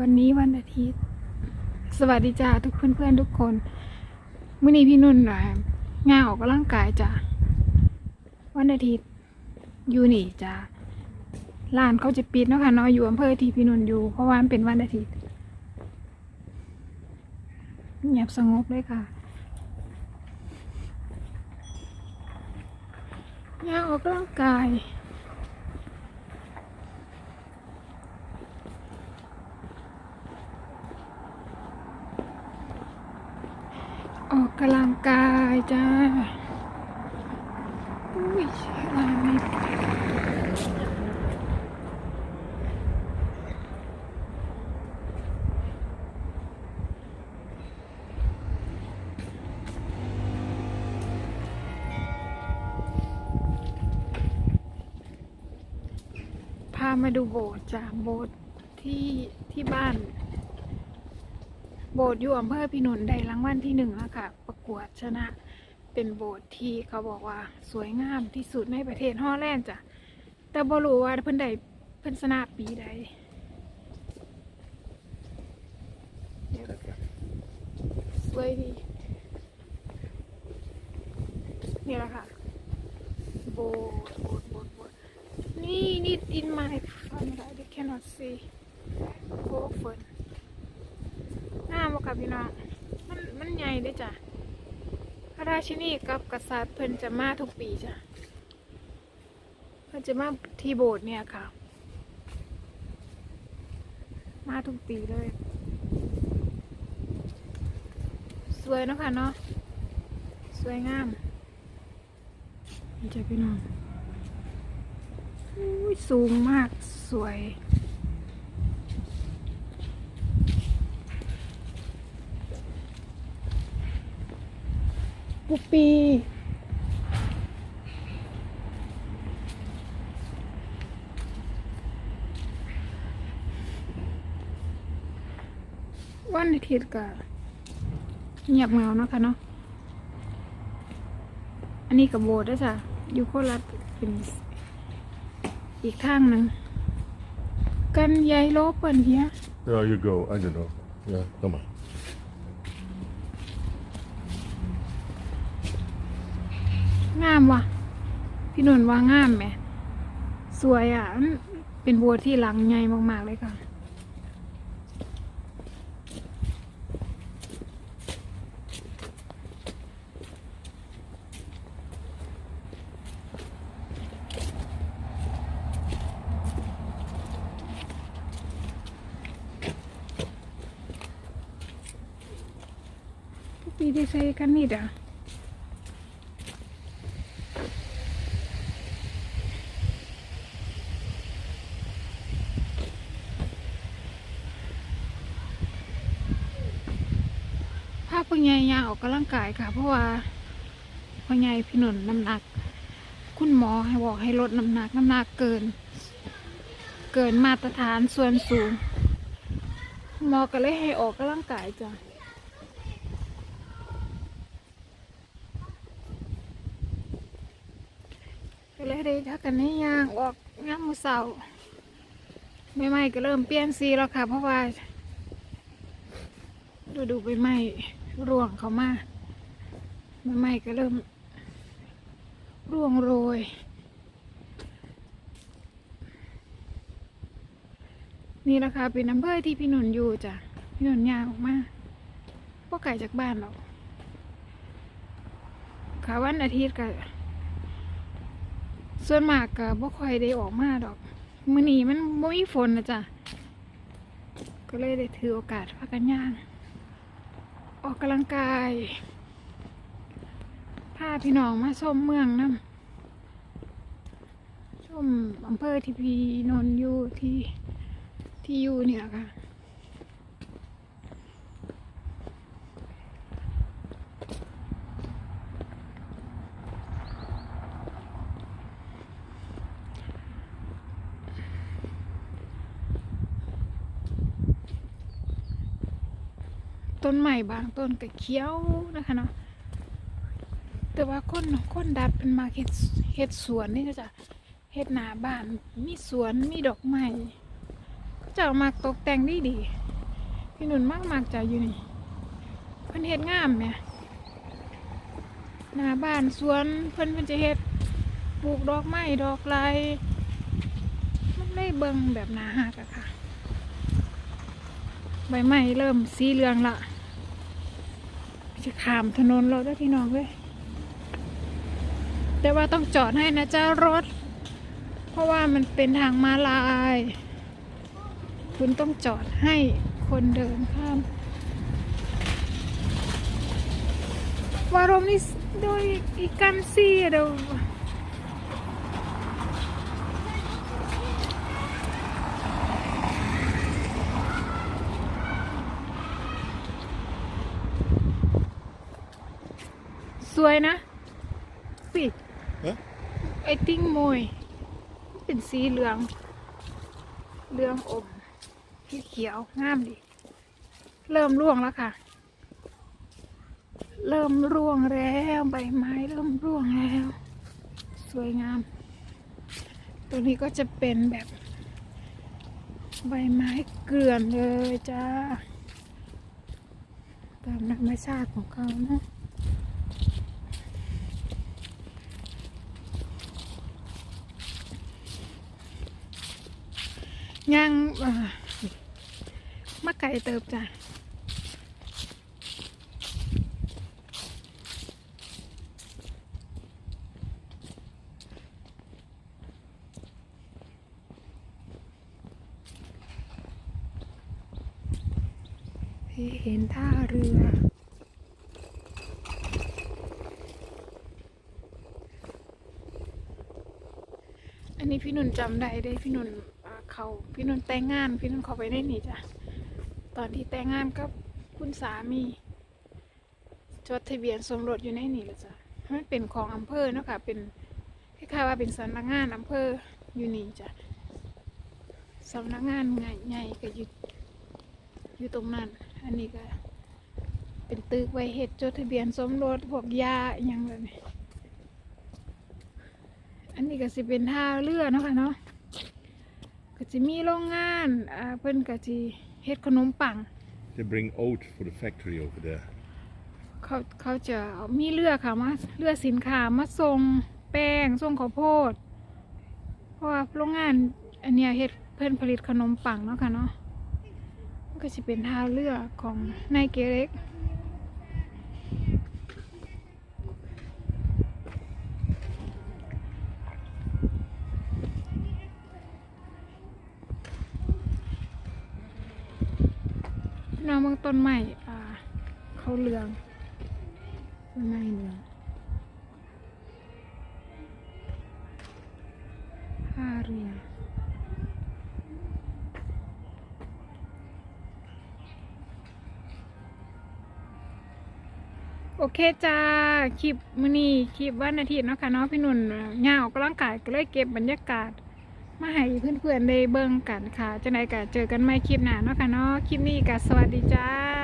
วันนี้วันอาทิตย์ สวัสดีจ้าทุกเพื่อนเพื่อนทุกคนมื่อนี้พี่นุ่นนะงานออกกำลังกายจ้าวันอาทิตย์อยู่นี่จ้าร้านเขาจะปิดเนาะค่ะเนาะอยู่อำเภอที่พี่นุ่นอยู่ เพราะว่ามันเป็นวันอาทิตย์เงียบสงบเลยค่ะงานออกกำลังกาย ออกกำลังกายจ้า อุ้ยอะไรไม่พามาดูโบสถ์จ้าโบสถ์ที่ที่บ้าน โบสถ์อยู่อำเภอพินนได้รางวัลที่หนึ่งแล้วค่ะ ประกวดชนะเป็นโบสถ์ที่เขาบอกว่าสวยงามที่สุดในประเทศฮอลแลนด์จ้ะ แต่บรู้ว่าเพิ่นได้เพิ่นชนะปีใดเดี๋ยวก่อนสวยดีนี่แหละค่ะ โบสถ์โบสถ์โบสถ์โบสถ์นี่นี่ in my camera they cannot see โอ้ฝนงาม บ่ค่ะพี่น้องมันมันใหญ่ด้อจ้ะพระราชินีกับกษัตริย์เพิ่นจะมาทุกปีจ้ะเพิ่นจะมาที่โบสถ์เนี่ยค่ะ มาทุกปีเลย สวยเนาะค่ะเนาะสวยงามนี่จ้ะพี่น้องอสูงมากสวย ปุปปี วันอาทิตย์ก็เงียบเหงาเนาะค่ะเนาะ อันนี้กับโบสถ์ด้วยจ้ะอยู่โคราชเป็นอีกทางหนึ่งกันยายโลเปิ่นเฮีย There you go. I don't know. Yeah, come on. งามว่ะ พี่นนท์ว่างามไหม สวยอะ เป็นบัวที่หลังใหญ่มาก ๆ เลยค่ะทุกปีได้ใช้กันนี่เด้อ พพ่อใหญ่ยาออกกำลังกายค่ะ เพราะว่าพ่อใหญ่พี่หนุนน้ำหนัก คุณหมอให้บอกให้ลดน้ำหนักน้ำหนักเกิน เกินมาตรฐานส่วนสูงหมอก็เลยให้ออกกำลังกายจ้ะก็เลยได้ทักกันให้ย่างออกง่ามมือเสาไม่ไม่ก็เริ่มเปลี่ยนสีแล้วค่ะ เพราะว่าดูดูใบไม้ ร่วงเขามาใบไม้ก็เริ่ม ร่วงโรย นี่แหละค่ะเป็นอำเภอที่พี่หนุนอยู่จ้ะพี่หนุนยางออกมาพวกไก่จากบ้านเราขาวันอาทิตย์ก็ส่วนมากก็บ่ค่อยได้ออกมาดอกมื้อนี้มันบ่มีฝนนะจ้ะก็เลยได้ถือโอกาสพากันย่าง ออกกำลังกายพาพี่น้องมาชมเมืองน้ำชมอำเภอที่พี่นนอยู่ที่ที่อยู่เนี่ยค่ะ ต้นใหม่บางต้นก็เขียวนะคะเนาะแต่ว่าคนคนดัดเป็นมาเฮ็ดเฮ็ดสวนนี่ก็จะเฮ็ดหนาบ้านมีสวนมีดอกไม้ก็จะเอามาตกแต่งไดีดีพี่หนุนมากมากจะอยู่นี่เพิ่นเฮ็ดงามแหม่หนาบ้านสวนเพิ่นเพิ่นจะเฮ็ดปลูกดอกไม้ดอกลายมันได้เบิ่งแบบหนาหักอะค่ะใบไม้เริ่มสีเหลืองละ จะขามถนนเราได้อพี่น้องเว้ยแต่ว่าต้องจอดให้นะเจ้ารถ เพราะว่ามันเป็นทางมาลาย คุณต้องจอดให้คนเดินข้ามวารมนี่โดยอีกันซี่เดี๋ยว ยนะปิด Huh? ไอติ้งมวย เป็นสีเหลือง เหลืองอมที่เขียวงามดีเริ่มร่วงแล้วค่ะ เริ่มร่วงแล้วใบไม้เริ่มร่วงแล้ว สวยงาม ตัวนี้ก็จะเป็นแบบ ใบไม้เกลื่อนเลยจ้าตามธรรมชาติของเขาเนาะ ยังมาไก่เติบจ้ะเห็นท่าเรือ อันนี้พี่นุ่นจำได้ได้พี่หนุนอ่า เขาพี่นุนแต่งงาน พี่นุนเขาไปได้หนีจ้ะตอนที่แต่งงานกับคุณสามีจดทะเบียนสมรสอยู่ในนี่แหละจ้ะมันเป็นของอำเภอเนาะค่ะเป็นคล้ายๆว่าเป็นสำนักงานอำเภออยู่นี่จ้ะสำนักงานใหญ่ๆก็อยู่อยู่ตรงนั้น อันนี้ก็ เป็นตึกไว้เฮ็ดจดทะเบียนสมรสพวกยาอหยังแบบนี้อันนี้ก็สิเป็นท่าเรือเนาะค่ะเนาะ ก็จะมีโรงงานอ่าเพิ่นก็สิเฮ็ดขนมปัง They bring oat for the factory over there. เขาเขาจะเอามีเรือค่ะมาเรือสินค้ามาส่งแป้งส่งข้าวโพด เพราะว่าโรงงานอันเนี้ยเฮ็ดเพิ่นผลิตขนมปังเนาะค่ะเนาะมันก็สิเป็นท่าเรือของนายเกเร็ก น้องเมืองต้นไม้อ่าเขาเหลืองต้นไม้เหลืองท่าเรือโอเคจ้า คลิปมื้อนี้คลิปวันอาทิตย์เนาะค่ะเนาะพี่นุ่นย่าออกกำลังกายก็เลยเก็บบรรยากาศ มาให้เพื่อนๆได้เบิ่งกันค่ะจังไดก็เจอกันใหม่คลิปหน้าเนาะค่ะเนาะคลิปนี้ก็สวัสดีจ้า